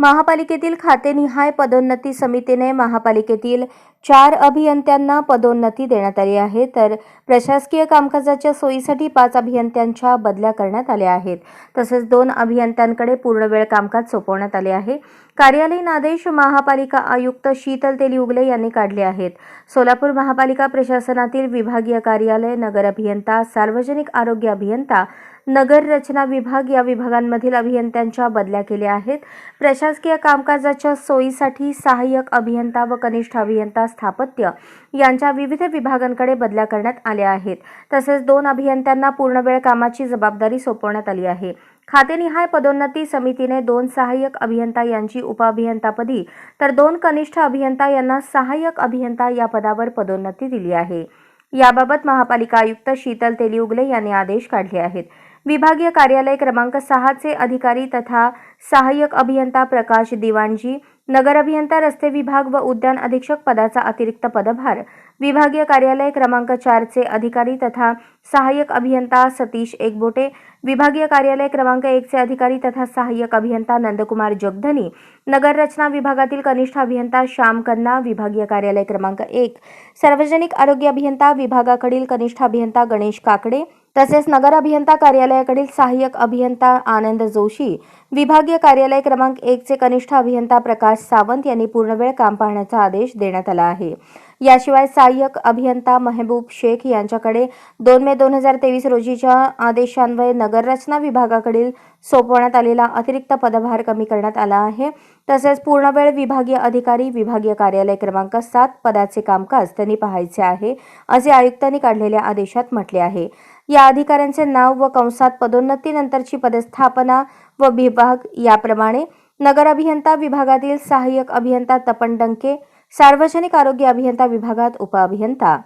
महापालिकेतील खातेनिहाय पदोन्नती समितीने महापालिकेतील चार अभियंत्यांना पदोन्नती देण्यात आली आहे. तर प्रशासकीय कामकाजाच्या सोयीसाठी पाच अभियंत्यांच्या बदल्या करण्यात आल्या आहेत. तसेच दोन अभियंत्यांकडे पूर्णवेळ कामकाज सोपवण्यात आले आहे. कार्यालयीन आदेश महापालिका आयुक्त शीतल तेलीउगले यांनी काढले आहेत. सोलापूर महापालिका प्रशासनातील विभागीय कार्यालय नगर अभियंता सार्वजनिक आरोग्य अभियंता नगर रचना विभाग या विभागांमधील अभियंत्यांच्या बदल्या केल्या आहेत. प्रशासकीय कामकाजाच्या सोयीसाठी सहाय्यक अभियंता व कनिष्ठ अभियंता स्थापत्य यांच्या विविध विभागांकडे बदल्या करण्यात आल्या आहेत. तसेच दोन अभियंत्यांना पूर्णवेळ कामाची जबाबदारी सोपवण्यात आली आहे. खातेनिहाय पदोन्नती समितीने दोन सहाय्यक अभियंता यांची उपअभियंतापदी तर दोन कनिष्ठ अभियंता यांना सहाय्यक अभियंता या पदावर पदोन्नती दिली आहे. याबाबत महापालिका आयुक्त शीतल तेलिउगले यांनी आदेश काढले आहेत. विभागीय कार्यालय क्रमांक सहाचे अधिकारी तथा सहाय्यक अभियंता प्रकाश दिवाणजी नगर अभियंता रस्ते विभाग व उद्यान अधीक्षक पदाचा अतिरिक्त पदभार विभागीय कार्यालय क्रमांक चारचे अधिकारी तथा सहाय्यक अभियंता सतीश एकबोटे विभागीय कार्यालय क्रमांक एकचे अधिकारी तथा सहाय्यक अभियंता नंदकुमार जगधनी नगर रचना विभागातील कनिष्ठ अभियंता श्याम कन्ना विभागीय कार्यालय क्रमांक एक सार्वजनिक आरोग्य अभियंता विभागाकडील कनिष्ठ अभियंता गणेश काकडे तसेच नगर अभियंता कार्यालयाकडील सहाय्यक अभियंता आनंद जोशी विभागीय कार्यालय क्रमांक एकचे कनिष्ठ अभियंता प्रकाश सावंत यांनी पूर्णवेळ काम पाहण्याचा आदेश देण्यात आला आहे. याशिवाय सहाय्यक अभियंता महबूब शेख यांच्याकडे दोन मे दोन हजार तेवीस रोजीच्या आदेशान्वये नगररचना विभागाकडील सोपवण्यात आलेला अतिरिक्त पदभार कमी करण्यात आला आहे. तसेच पूर्णवेळ विभागीय अधिकारी विभागीय कार्यालय क्रमांक सात पदाचे कामकाज त्यांनी पाहायचे आहे असे आयुक्तांनी काढलेल्या आदेशात म्हटले आहे. या अधिकाऱ्यांचे नाव व कंसात पदोन्नतीनंतरची पदस्थापना व विभाग याप्रमाणे नगर अभियंता विभागातील सहाय्यक अभियंता तपन डंके सार्वजनिक आरोग्य अभियंता विभागात उपअभियंता.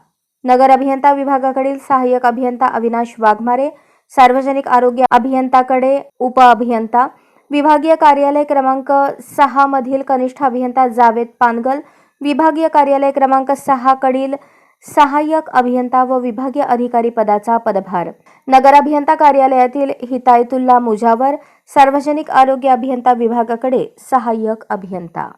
नगर अभियंता विभागाकडील सहाय्यक अभियंता अविनाश वाघमारे सार्वजनिक आरोग्य अभियंताकडे उपअभियंता. विभागीय कार्यालय क्रमांक सहा मधील कनिष्ठ अभियंता जावेद पानगल विभागीय कार्यालय क्रमांक सहा कडील सहाय्यक अभियंता व विभागीय अधिकारी पदाचा पदभार. नगर अभियंता कार्यालयातील हितायतुल्ला मुजावर सार्वजनिक आरोग्य अभियंता विभागाकडे सहाय्यक अभियंता.